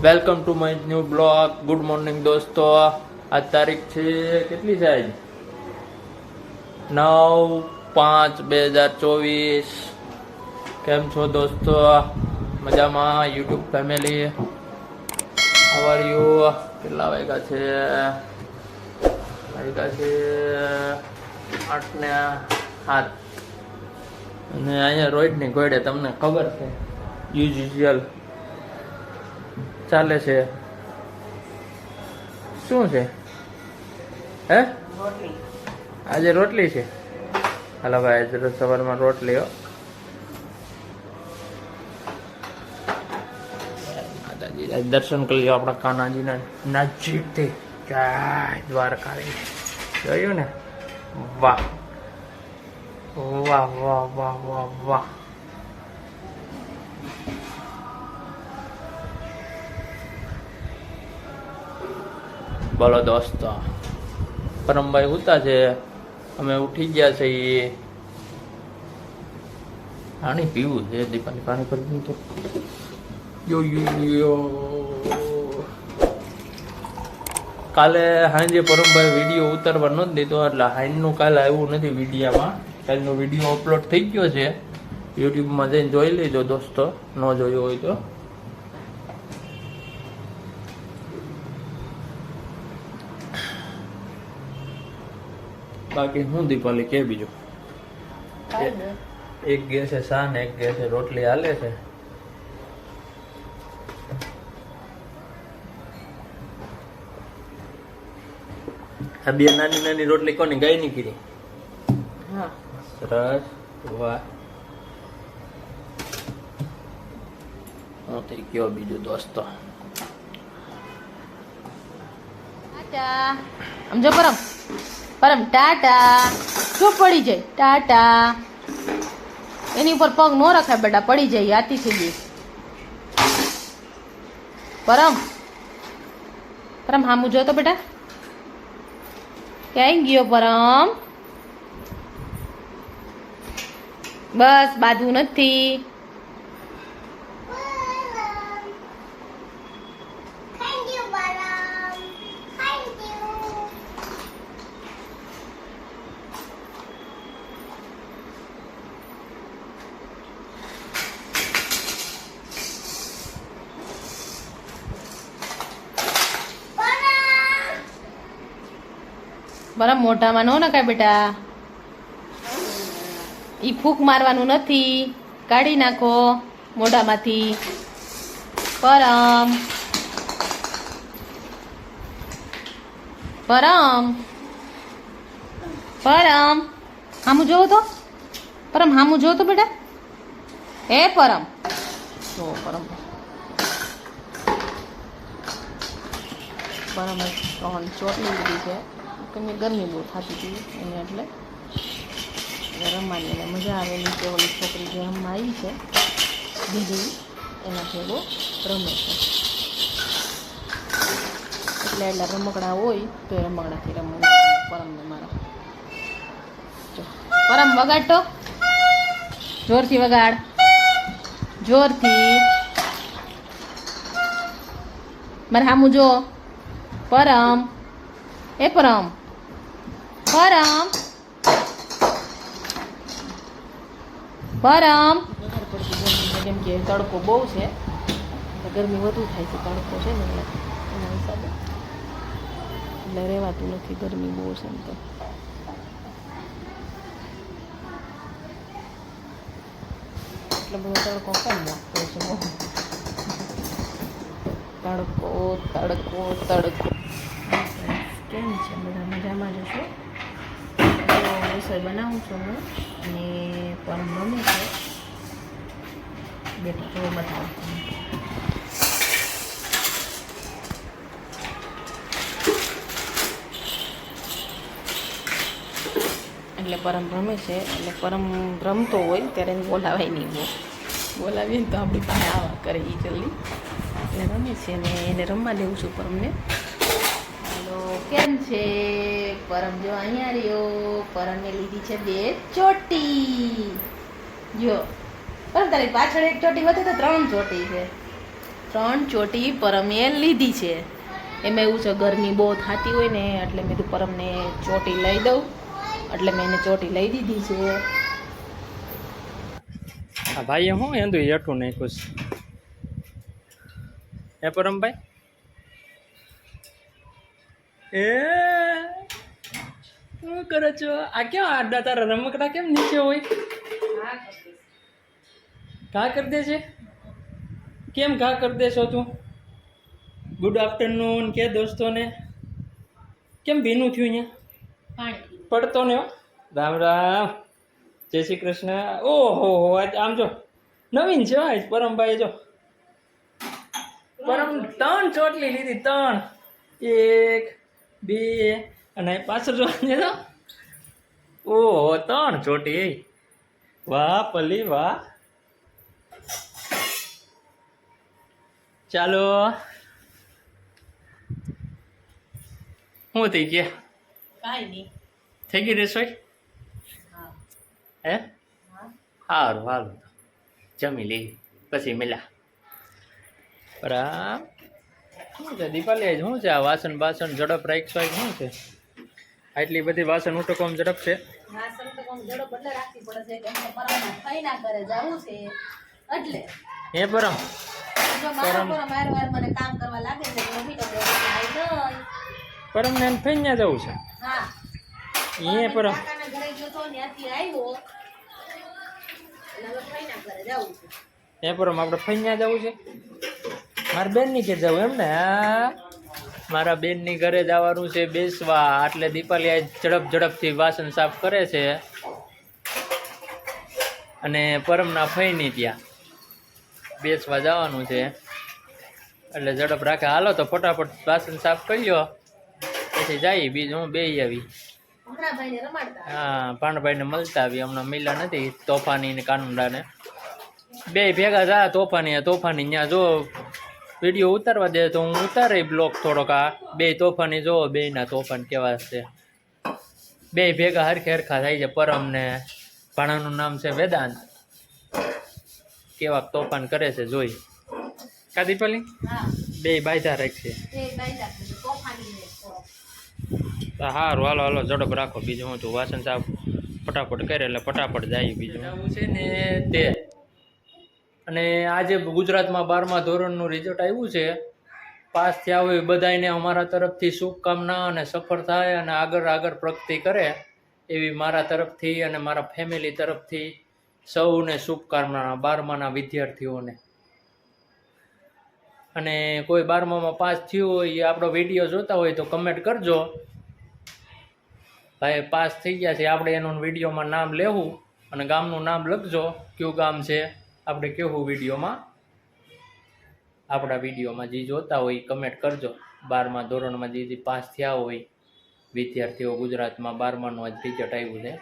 Welcome to my new blog good morning દોસ્તો. આ તારીખ છે કેટલી છે નવ પાંચ બે હજાર ચોવીસ. કેમ છો દોસ્તો? મજામાં? યુટ્યુબ ફેમિલી અવાર યુ કેટલા વાગ્યા છે? વાગ્યા છે આઠ ને સાત. અને અહીંયા રોહિતની ગોડે તમને ખબર છે. યુઝ્યુઅલ ચાલે છે? શું છે? હે? આજે રોટલી છે? હાલો ભાઈ આજે સવારમાં રોટલી હો. દર્શન કરી લ્યો આપણા કાનાજીના નજીકથી. જય દ્વારકા જોયું ને? વાહ. વાહ વાહ વાહ વાહ વાહ. બોલો દોસ્તો પરમભાઈ ઉતા છે. અમે ઉઠી ગયા છે એ પાણી પીવું છે દીપાની પાણી પર તો. યો યો કાલે હાંજે પરમભાઈ વીડિયો ઉતારવા નથી દીધો એટલે હાઈનનું કાલે આવ્યું નથી વિડીયામાં. કાલનો વીડિયો અપલોડ થઈ ગયો છે. યુટ્યુબમાં જઈને જોઈ લેજો દોસ્તો ન જોયો હોય તો. બાકી હું દીપાલી કે બીજું? એક ગેસે શાન એક ગેસે રોટલી હાલે છે. આ બે નાની નાની રોટલી કોની? ગાયની કીધી સરસ. વાહ. હું થઈ ગયો બીજું દોસ્તો સમજો આમ જો પરમ? પરમ ટાટા. જો પડી જાય, ટાટા. એની ઉપર પગ નો રખાય બેટા, પડી જાય આતી થઈ ગઈ પરમ. પરમ હામું જો તો બેટા? ક્યાંય ગયો પરમ? બસ, બાજુ નથી. બરાબર, મોઢામાં નો નખાય બેટા. એ ફૂંક મારવાનું નથી. કાઢી નાખો મોઢામાંથી. પરમ. પરમ. પરમ. હામું જોવો તો. પરમ, હામું જોવો તો બેટા. હે પરમ. જો, પરમ. પરમ ચોટલી લીધી છે. કેમ ગરમી બહુ થતી હતી એને એટલે રમવાની એને મજા આવે નીચે ઓલી છોકરી જે રમવા આવી છે બીજી એના ભેગો રમે છે. એટલે એટલા રમકડા હોય તો એ રમકડાથી રમવું પરમને મારા. પરમ વગાડ તો જોરથી વગાડ. જોરથી. મારે હામું જો. પરમ. એ પરમ. પરમ પરમ કેમ કે તડકો બહુ છે ગરમી વધુ થાય છે તડકો છે ને એના હિસાબે એટલે રહેવાતું નથી ગરમી બહુ છે એમ તો એટલો બધો તડકો. કેમ લાગતો છે બહુ તડકો તડકો તડકો કેમ છે બધા મજામાં જશો રસોઈ બનાવું છું હું અને પરમ રમે છે બેટા તો બતાવું તમને. એટલે પરમ રમે છે એટલે પરમ રમતો હોય ત્યારે એને બોલાવાય નહીં બહુ બોલાવીએ ને તો આપણી પાસે આવા કરે એ જલ્દી એટલે રમે છે ને એને રમવા દેવું છું પરમને હાલો કેમ છે? પરમ જો અહીંયા રહ્યો. પરમે લીધી છે બે ચોટી. જો, પરમ તારી પાછળ એક ચોટી વધે તો ત્રણ ચોટી છે. ત્રણ ચોટી પરમે લીધી છે. એમાં એવું છે ગરમી બહુ થતી હોય ને, એટલે મેં કીધું પરમને ચોટી લઈ દઉં. એટલે મેં એને ચોટી લઈ દીધી છે. આ ભાઈએ હું એંદુ હેઠું નાખ્યું છે? હે પરમભાઈ? એ? શું કરો છો? આ કેમ આડા તારા રમકડા કેમ નીચે હોય? ઘા કરી દે છે? કેમ ઘા કરી દેશો તું? ગુડ આફ્ટરનૂન કે દોસ્તોને? કેમ ભીનું થયું અહીંયા? પડતો ને. રામ રામ. જય શ્રી કૃષ્ણ. ઓહો આજ આમ જો. નવીન છે આજ પરમભાઈ જો. પરમ ત્રણ ચોટલી લીધી ત્રણ. એક બે. અને પાછળ જો તો ઓહો ત્રણ ચોટી વાહ પલી વાહ. ચાલો. શું થઈ ગયા? કાંઈ નહીં. થઈ ગઈ રસોઈ? હે. સારું સારું જમી લઈ પછી મળ્યા બરાબર. શું છે? દીપાલી આજ શું છે આ વાસણ બાસણ ઝડપ રાખશો આજ શું છે? આટલી બધી વાસણ ઉટકવામાં ઝડપ છે? ના હે પરમ? પરમ. ને. પરમને એને જવું છે? હે. એ પરમ. ના એ પરમ આપણે ફઈને જવું છે? મારા બેનની કે જવું એમ ને મારા બેનની ઘરે જવાનું છે બેસવા એટલે દીપાલી આજ ઝડપ ઝડપથી વાસણ સાફ કરે છે. અને પરમના ફઈની ત્યાં બેસવા જવાનું છે. એટલે ઝડપ રાખે. હાલો તો ફટાફટ વાસણ સાફ કરી લો પછી જઈએ બીજું હું બે આવી. હા ભાણભાઈને મળતા આવી. હમણાં મિલા નથી તોફાની ને કાનુડાને. બે ભેગા થયા તોફાની તોફાની ત્યાં જો વીડિયો ઉતારવા દે તો હું ઉતારે બ્લોક થોડોક આ બે તોફાની જો બેયના તોફાન કેવા છે. બે ભેગા હરખે હરખા થાય છે પરમ ને ભાણાનું નામ છે વેદાંત. કેવા તોફાન કરે છે જોઈ. કા દીપાલી? હા. બે બાયધા રાખશે સારું હાલો હાલો ઝડપ રાખો. બીજું હું તું વાસણ સાફ ફટાફટ કરે એટલે ફટાફટ જાય બીજું. છે ને તે. અને આજે ગુજરાતમાં બારમા ધોરણનું રિઝલ્ટ આવ્યું છે. પાસ થયા હોય બધાને અમારા તરફથી શુભકામના અને સફળ થાય અને આગળ આગળ પ્રગતિ કરે એવી મારા તરફથી અને મારા ફેમિલી તરફથી સૌને શુભકામના બારમાના વિદ્યાર્થીઓને. અને કોઈ બારમામાં પાસ થયું હોય એ આપણો વીડિયો જોતા હોય તો કમેન્ટ કરજો. ભાઈ, પાસ થઈ ગયા છે. આપણે એનું વિડીયોમાં નામ લેવું અને ગામનું નામ લખજો. કયું ગામ છે? આપણે કેવું વિડીયોમાં? આપણા વિડીયોમાં જે જોતા હોય કમેન્ટ કરજો. બારમા ધોરણમાં જે જે પાસ થયા હોય, વિદ્યાર્થીઓ ગુજરાતમાં બારમાનું આજ રિઝલ્ટ આવ્યું છે.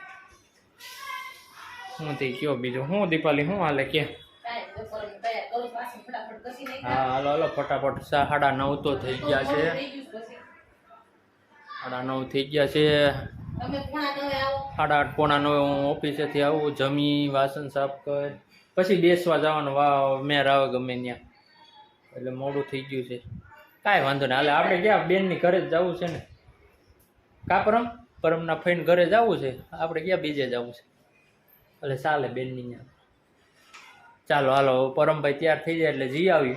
હું તે કયો બીજું? શું દીપાલી શું હાલે કે હું. હા હાલો હાલો, ફટાફટ સાડા નવ તો થઈ ગયા છે. સાડા નવ થઈ ગયા છે. સાડા આઠ પોણા નવે હું ઓફિસેથી આવું, જમી, વાસણ સાફ કર પછી બેસવા જવાનું વાવ મેર આવે ગમે ત્યાં. એટલે મોડું થઈ ગયું છે. કાંઈ વાંધો નહીં. હાલે આપણે ક્યાં બેનની ઘરે જ જવું છે ને? કા પરમ? પરમના ફઈને ઘરે જવું છે? આપણે ક્યાં બીજે જવું છે? એટલે ચાલે બેનની ત્યાં. ચાલો હાલો પરમભાઈ તૈયાર થઈ જાય એટલે જી આવી.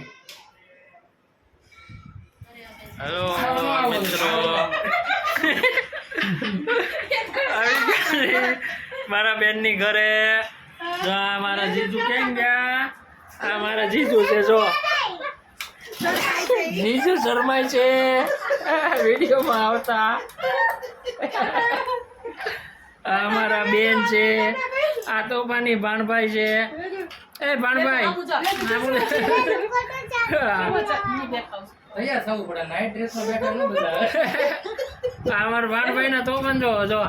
હેલો મિત્રો. મારા બેનની ઘરે જો આ મારા જીજુ કેમ ગયા? આ મારા જીજુ છે જો. જીજુ શરમાય છે. વિડીયોમાં આવતા. આ મારા બેન છે. આ તોફાની ભાણભાઈ છે. એ ભાણભાઈ. અમારા ભાણભાઈ ના પણ જો જો.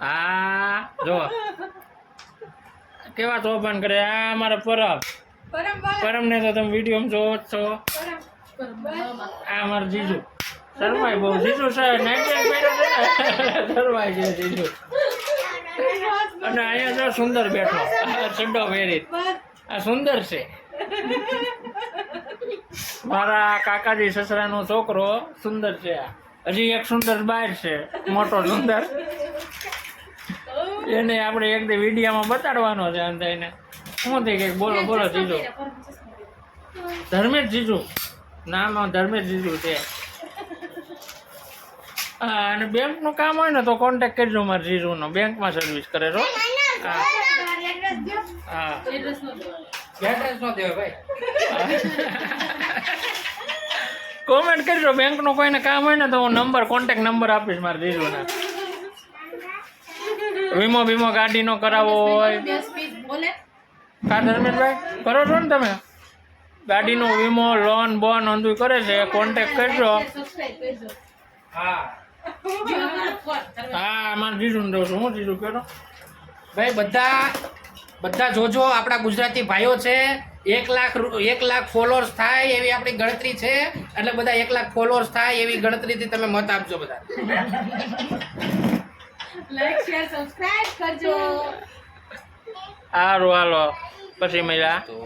હા જો. કેવા તોફાન કરે? આ અમારા પરબ. પરમ ને તો તમે વીડિયો જોવો જ છો. આ અમારા જીજુ. શરમાય બહુ. જીજુ સાહેબ નાઇટ પહેર્યો છે ને? શરમાય છે જીજુ. અને અહીંયા જો સુંદર બેઠો. ચડ્ડો પહેરી. આ સુંદર છે. મારા કાકાજી સસરાનો છોકરો સુંદર છે હજી એક સુંદર બાર છે. મોટો સુંદર. એને આપણે એક દી વિડીયામાં બતાડવાનો છે અંત એને. શું થઈ ગઈ બોલો બોલો જીજુ. ધર્મેશ જીજુ. નામ ધર્મેશ જીજુ છે. હા અને બેંકનું કામ હોય ને તો કોન્ટેક કરજો મારા જીજુનો. બેંકમાં સર્વિસ કરે છો હા. હા. એડ્રેસ નો દેવાય ભાઈ. કોમેન્ટ કરજો બેંકનું કોઈને કામ હોય ને તો હું નંબર કોન્ટેક નંબર આપીશ મારા જીજુને. વીમો વીમો ગાડીનો કરાવવો હોય. હા ધર્મેશભાઈ? કરો છો ને તમે? ગાડીનો વીમો, લોન, બોન અંધું કરે છે. કોન્ટેક્ટ કરજો. હા હા મારા જીજુને દઉં છું. હું જીજુ કહો ભાઈ, બધા બધા જોજો, આપણા ગુજરાતી ભાઈઓ છે. એક લાખ એક લાખ ફોલોઅર્સ થાય એવી આપણી ગણતરી છે. એટલે બધા એક લાખ ફોલોઅર્સ થાય એવી ગણતરીથી તમે મત આપજો બધા. લાઈક શેર સબસ્ક્રાઇબ કરજો. સારું હાલો. પછી મળ્યા. તો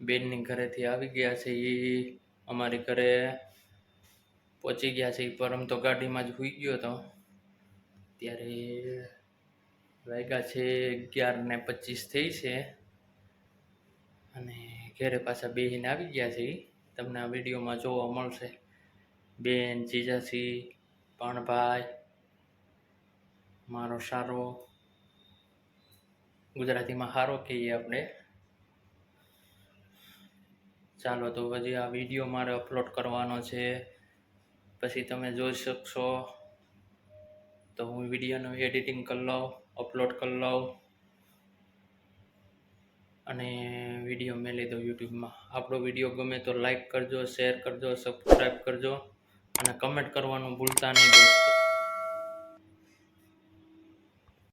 બેનની ઘરેથી આવી ગયા છે એ અમારી ઘરે પહોંચી ગયા છે એ પરમ તો ગાડીમાં જ સૂઈ ગયો હતો ત્યારે વાગ્યા છે અગિયાર ને પચીસ થઈ છે. અને ઘરે પાછા બેહીને આવી ગયા છે. તમને આ વિડીયોમાં જોવા મળશે. બેન જીજાસી ભાણભાઈ મારો સારો ગુજરાતીમાં સારો કહીએ આપણે. ચાલો તો હજી આ વીડિયો મારે અપલોડ કરવાનો છે. પછી તમે જોઈ શકશો. તો હું વિડીયોનું એડિટિંગ કરી લઉં અપલોડ કરી લઉં. અને વીડિયો મેલી દઉં યુટ્યુબમાં. આપણો વીડિયો ગમે તો લાઈક કરજો શેર કરજો સબસ્ક્રાઈબ કરજો. અને કમેન્ટ કરવાનું ભૂલતા નહીં દોસ્તો.